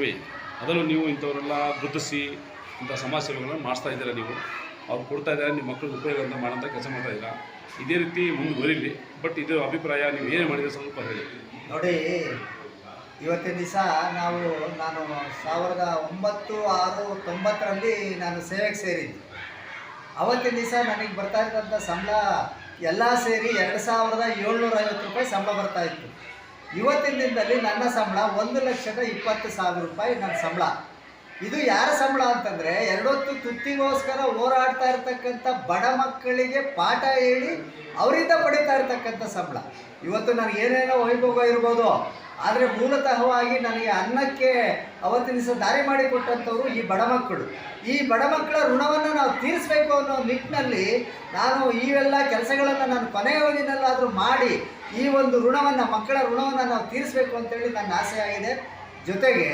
ನಡುವೆ ಅದನ್ನು ನೀವು ಇಂಥವರೆಲ್ಲ ಗುರುತಿಸಿ ಇಂಥ ಸಮಾಜ ಸೇವೆಗಳನ್ನು ಮಾಡಿಸ್ತಾ ಇದ್ದೀರಾ ನೀವು? ಅವ್ರು ಕೊಡ್ತಾ ಇದ್ದಾರೆ, ನಿಮ್ಮ ಮಕ್ಕಳಿಗೆ ಉಪಯೋಗ ಅಂತ ಮಾಡೋಂಥ ಕೆಲಸ ಮಾಡ್ತಾ ಇದ್ದೀರಾ? ಇದೇ ರೀತಿ ಮುಂದುವರಿಲಿ ಬಟ್ ಇದು ಅಭಿಪ್ರಾಯ ನೀವು ಏನು ಮಾಡಿದ್ರೆ ಸ್ವಲ್ಪ ಹೇಳಿ. ನೋಡಿ, ಇವತ್ತಿನ ದಿವಸ ನಾವು, ನಾನು ಸಾವಿರದ ಒಂಬತ್ತು ಆರು ತೊಂಬತ್ತರಲ್ಲಿ ನಾನು ಸೇವೆಗೆ ಸೇರಿದ್ದೆ. ಅವತ್ತಿನ ದಿವಸ ನನಗೆ ಬರ್ತಾ ಇದ್ದಂಥ ಸಂಬಳ ಎಲ್ಲ ಸೇರಿ ಎರಡು ಸಾವಿರದ ಏಳ್ನೂರ ಐವತ್ತು ರೂಪಾಯಿ ಸಂಬಳ ಬರ್ತಾ ಇತ್ತು. ಇವತ್ತಿನ ದಿನದಲ್ಲಿ ನನ್ನ ಸಂಬಳ ಒಂದು ಲಕ್ಷದ ಇಪ್ಪತ್ತು ಸಾವಿರ ರೂಪಾಯಿ ನನ್ನ ಸಂಬಳ. ಇದು ಯಾರ ಸಂಬಳ ಅಂತಂದರೆ ಎರಡೊತ್ತು ತುತ್ತಿಗೋಸ್ಕರ ಹೋರಾಡ್ತಾ ಇರ್ತಕ್ಕಂಥ ಬಡ ಮಕ್ಕಳಿಗೆ ಪಾಠ ಹೇಳಿ ಅವರಿಂದ ಪಡಿತಾ ಇರ್ತಕ್ಕಂಥ ಸಂಬಳ. ಇವತ್ತು ನನಗೆ ಏನೇನೋ ವೈಭೋಗ ಇರ್ಬೋದು. ಆದರೆ ಮೂಲತಃವಾಗಿ ನನಗೆ ಅನ್ನಕ್ಕೆ ಅವತ್ತಿನ ದಿವಸ ದಾರಿ ಮಾಡಿಕೊಟ್ಟಂಥವ್ರು ಈ ಬಡ ಮಕ್ಕಳು. ಈ ಬಡ ಮಕ್ಕಳ ಋಣವನ್ನು ನಾವು ತೀರಿಸಬೇಕು ಅನ್ನೋ ನಿಟ್ಟಿನಲ್ಲಿ ನಾನು ಇವೆಲ್ಲ ಕೆಲಸಗಳನ್ನು ನಾನು ಕೊನೆಯ ದಿನಲ್ಲಾದರೂ ಮಾಡಿ ಈ ಒಂದು ಋಣವನ್ನು, ಮಕ್ಕಳ ಋಣವನ್ನು ನಾವು ತೀರಿಸಬೇಕು ಅಂತೇಳಿ ನನ್ನ ಆಸೆ ಆಗಿದೆ. ಜೊತೆಗೆ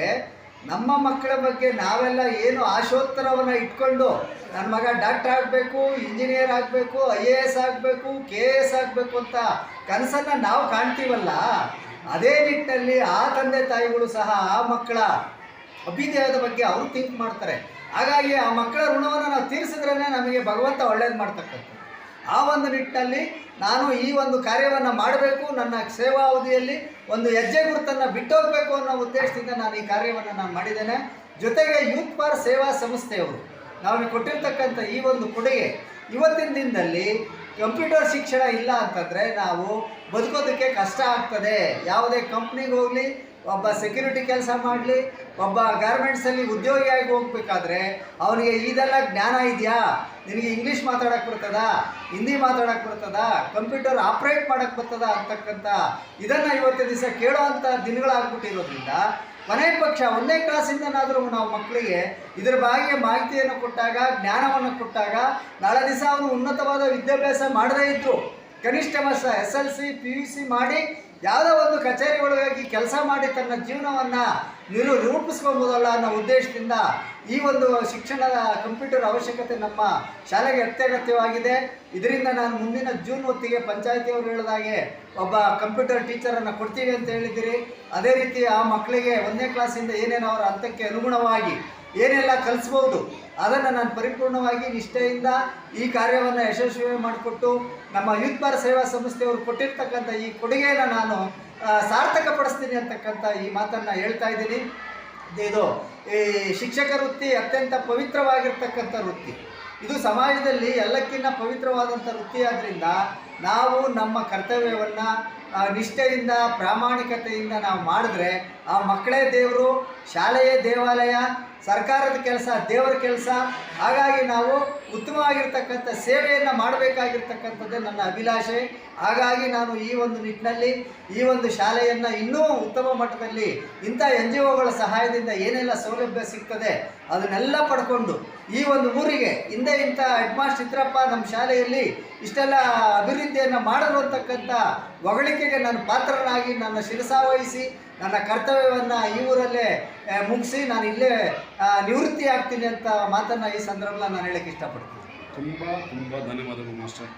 ನಮ್ಮ ಮಕ್ಕಳ ಬಗ್ಗೆ ನಾವೆಲ್ಲ ಏನು ಆಶೋತ್ತರವನ್ನು ಇಟ್ಕೊಂಡು ನನ್ನ ಮಗ ಡಾಕ್ಟರ್ ಆಗಬೇಕು, ಇಂಜಿನಿಯರ್ ಆಗಬೇಕು, ಐ ಎ ಎಸ್ ಆಗಬೇಕು, ಕೆ ಎ ಎಸ್ ಆಗಬೇಕು ಅಂತ ಕನಸನ್ನು ನಾವು ಕಾಣ್ತೀವಲ್ಲ ಅದೇ ನಿಟ್ಟಿನಲ್ಲಿ ಆ ತಂದೆ ತಾಯಿಗಳು ಸಹ ಆ ಮಕ್ಕಳ ಅಭ್ಯುದಯದ ಬಗ್ಗೆ ಅವರು ಥಿಂಕ್ ಮಾಡ್ತಾರೆ. ಹಾಗಾಗಿ ಆ ಮಕ್ಕಳ ಋಣವನ್ನು ನಾವು ತೀರಿಸಿದ್ರೇ ನಮಗೆ ಭಗವಂತ ಒಳ್ಳೇದು ಮಾಡ್ತಕ್ಕಂಥದ್ದು. ಆ ಒಂದು ನಿಟ್ಟಿನಲ್ಲಿ ನಾನು ಈ ಒಂದು ಕಾರ್ಯವನ್ನು ಮಾಡಬೇಕು, ನನ್ನ ಸೇವಾ ಅವಧಿಯಲ್ಲಿ ಒಂದು ಹೆಜ್ಜೆ ಗುರುತನ್ನು ಬಿಟ್ಟೋಗಬೇಕು ಅನ್ನೋ ಉದ್ದೇಶದಿಂದ ನಾನು ಈ ಕಾರ್ಯವನ್ನು ನಾನು ಮಾಡಿದ್ದೇನೆ. ಜೊತೆಗೆ ಯೂತ್ ಫಾರ್ ಸೇವಾ ಸಂಸ್ಥೆಯವರು ನಾವು ಕೊಟ್ಟಿರ್ತಕ್ಕಂಥ ಈ ಒಂದು ಕೊಡುಗೆ ಇವತ್ತಿನ ದಿನದಲ್ಲಿ ಕಂಪ್ಯೂಟರ್ ಶಿಕ್ಷಣ ಇಲ್ಲ ಅಂತಂದರೆ ನಾವು ಬದುಕೋದಕ್ಕೆ ಕಷ್ಟ ಆಗ್ತದೆ. ಯಾವುದೇ ಕಂಪ್ನಿಗೆ ಹೋಗಲಿ, ಒಬ್ಬ ಸೆಕ್ಯೂರಿಟಿ ಕೆಲಸ ಮಾಡಲಿ, ಒಬ್ಬ ಗಾರ್ಮೆಂಟ್ಸಲ್ಲಿ ಉದ್ಯೋಗಿಯಾಗಿ ಹೋಗ್ಬೇಕಾದ್ರೆ ಅವನಿಗೆ ಇದೆಲ್ಲ ಜ್ಞಾನ ಇದೆಯಾ? ನಿನಗೆ ಇಂಗ್ಲೀಷ್ ಮಾತಾಡೋಕ್ಕೆ ಬರ್ತದ? ಹಿಂದಿ ಮಾತಾಡೋಕ್ಕೆ ಬರ್ತದ? ಕಂಪ್ಯೂಟರ್ ಆಪ್ರೇಟ್ ಮಾಡೋಕ್ಕೆ ಬರ್ತದ ಅಂತಕ್ಕಂಥ ಇದನ್ನು ಇವತ್ತಿನ ದಿವಸ ಕೇಳೋವಂಥ ದಿನಗಳಾಗ್ಬಿಟ್ಟಿರೋದ್ರಿಂದ ಕೊನೆ ಪಕ್ಷ ಒಂದನೇ ಕ್ಲಾಸಿಂದನಾದರೂ ನಾವು ಮಕ್ಕಳಿಗೆ ಇದರ ಬಗ್ಗೆ ಮಾಹಿತಿಯನ್ನು ಕೊಟ್ಟಾಗ, ಜ್ಞಾನವನ್ನು ಕೊಟ್ಟಾಗ, ನಾಳೆ ದಿವಸ ಅವನು ಉನ್ನತವಾದ ವಿದ್ಯಾಭ್ಯಾಸ ಮಾಡದೇ ಇದ್ದು ಕನಿಷ್ಠ ವರ್ಷ S L C, P U C ಮಾಡಿ ಯಾವುದೋ ಒಂದು ಕಚೇರಿ ಒಳಗಾಗಿ ಕೆಲಸ ಮಾಡಿ ತನ್ನ ಜೀವನವನ್ನು ನಿರು ರೂಪಿಸ್ಕೊಬೋದಲ್ಲ ಅನ್ನೋ ಉದ್ದೇಶದಿಂದ ಈ ಒಂದು ಶಿಕ್ಷಣದ ಕಂಪ್ಯೂಟರ್ ಅವಶ್ಯಕತೆ ನಮ್ಮ ಶಾಲೆಗೆ ಅತ್ಯಗತ್ಯವಾಗಿದೆ. ಇದರಿಂದ ನಾನು ಮುಂದಿನ ಜೂನ್ ಹೊತ್ತಿಗೆ ಪಂಚಾಯತಿಯವರು ಹೇಳಿದಾಗೆ ಒಬ್ಬ ಕಂಪ್ಯೂಟರ್ ಟೀಚರನ್ನು ಕೊಡ್ತೀವಿ ಅಂತ ಹೇಳಿದ್ದೀರಿ. ಅದೇ ರೀತಿ ಆ ಮಕ್ಕಳಿಗೆ ಒಂದನೇ ಕ್ಲಾಸಿಂದ ಏನೇನು ಅವರ ಹಂತಕ್ಕೆ ಅನುಗುಣವಾಗಿ ಏನೆಲ್ಲ ಕಲಿಸ್ಬೋದು, ಅದನ್ನು ನಾನು ಪರಿಪೂರ್ಣವಾಗಿ ನಿಷ್ಠೆಯಿಂದ ಈ ಕಾರ್ಯವನ್ನು ಯಶಸ್ವಿ ಮಾಡಿಕೊಟ್ಟು ನಮ್ಮ ಯೂತ್ ಬಾರ್ ಸೇವಾ ಸಂಸ್ಥೆಯವರು ಕೊಟ್ಟಿರ್ತಕ್ಕಂಥ ಈ ಕೊಡುಗೆಯನ್ನು ನಾನು ಸಾರ್ಥಕ ಪಡಿಸ್ತೀನಿ ಅಂತಕ್ಕಂಥ ಈ ಮಾತನ್ನು ಹೇಳ್ತಾ ಇದ್ದೀನಿ. ಇದು ಈ ಶಿಕ್ಷಕ ವೃತ್ತಿ ಅತ್ಯಂತ ಪವಿತ್ರವಾಗಿರ್ತಕ್ಕಂಥ ವೃತ್ತಿ. ಇದು ಸಮಾಜದಲ್ಲಿ ಎಲ್ಲಕ್ಕಿಂತ ಪವಿತ್ರವಾದಂಥ ವೃತ್ತಿ ಆದ್ದರಿಂದ ನಾವು ನಮ್ಮ ಕರ್ತವ್ಯವನ್ನು ನಿಷ್ಠೆಯಿಂದ, ಪ್ರಾಮಾಣಿಕತೆಯಿಂದ ನಾವು ಮಾಡಿದ್ರೆ ಆ ಮಕ್ಕಳೇ ದೇವರು, ಶಾಲೆಯೇ ದೇವಾಲಯ ಸರ್ಕಾರದ ಕೆಲಸ, ದೇವರ ಕೆಲಸ. ಹಾಗಾಗಿ ನಾವು ಉತ್ತಮವಾಗಿರ್ತಕ್ಕಂಥ ಸೇವೆಯನ್ನು ಮಾಡಬೇಕಾಗಿರ್ತಕ್ಕಂಥದ್ದೇ ನನ್ನ ಅಭಿಲಾಷೆ. ಹಾಗಾಗಿ ನಾನು ಈ ಒಂದು ನಿಟ್ಟಿನಲ್ಲಿ, ಈ ಒಂದು ಶಾಲೆಯನ್ನು ಇನ್ನೂ ಉತ್ತಮ ಮಟ್ಟದಲ್ಲಿ ಇಂಥ ಎನ್ ಜಿ ಒಗಳ ಸಹಾಯದಿಂದ ಏನೆಲ್ಲ ಸೌಲಭ್ಯ ಸಿಗ್ತದೆ ಅದನ್ನೆಲ್ಲ ಪಡ್ಕೊಂಡು ಈ ಒಂದು ಊರಿಗೆ ಹಿಂದೆ ಇಂಥ ಹೆಡ್ ಮಾಸ್ಟರ್ ಚಿತ್ರಪ್ಪ ನಮ್ಮ ಶಾಲೆಯಲ್ಲಿ ಇಷ್ಟೆಲ್ಲ ಅಭಿವೃದ್ಧಿಯನ್ನು ಮಾಡಿರುವಂತಕ್ಕಂಥ ಹೊಗಳಿಕೆಗೆ ನಾನು ಪಾತ್ರನಾಗಿ ನನ್ನ ಶಿರಸಾವಹಿಸಿ ನನ್ನ ಕರ್ತವ್ಯವನ್ನು ಈ ಊರಲ್ಲೇ ಮುಗಿಸಿ ನಾನು ಇಲ್ಲೇ ನಿವೃತ್ತಿ ಆಗ್ತೀನಿ ಅಂತ ಮಾತನ್ನು ಈ ಸಂದರ್ಭದಲ್ಲಿ ನಾನು ಹೇಳಕ್ಕೆ ಇಷ್ಟಪಡ್ತೀನಿ. ತುಂಬ ತುಂಬ ಧನ್ಯವಾದಗಳು ಮಾಸ್ಟರ್.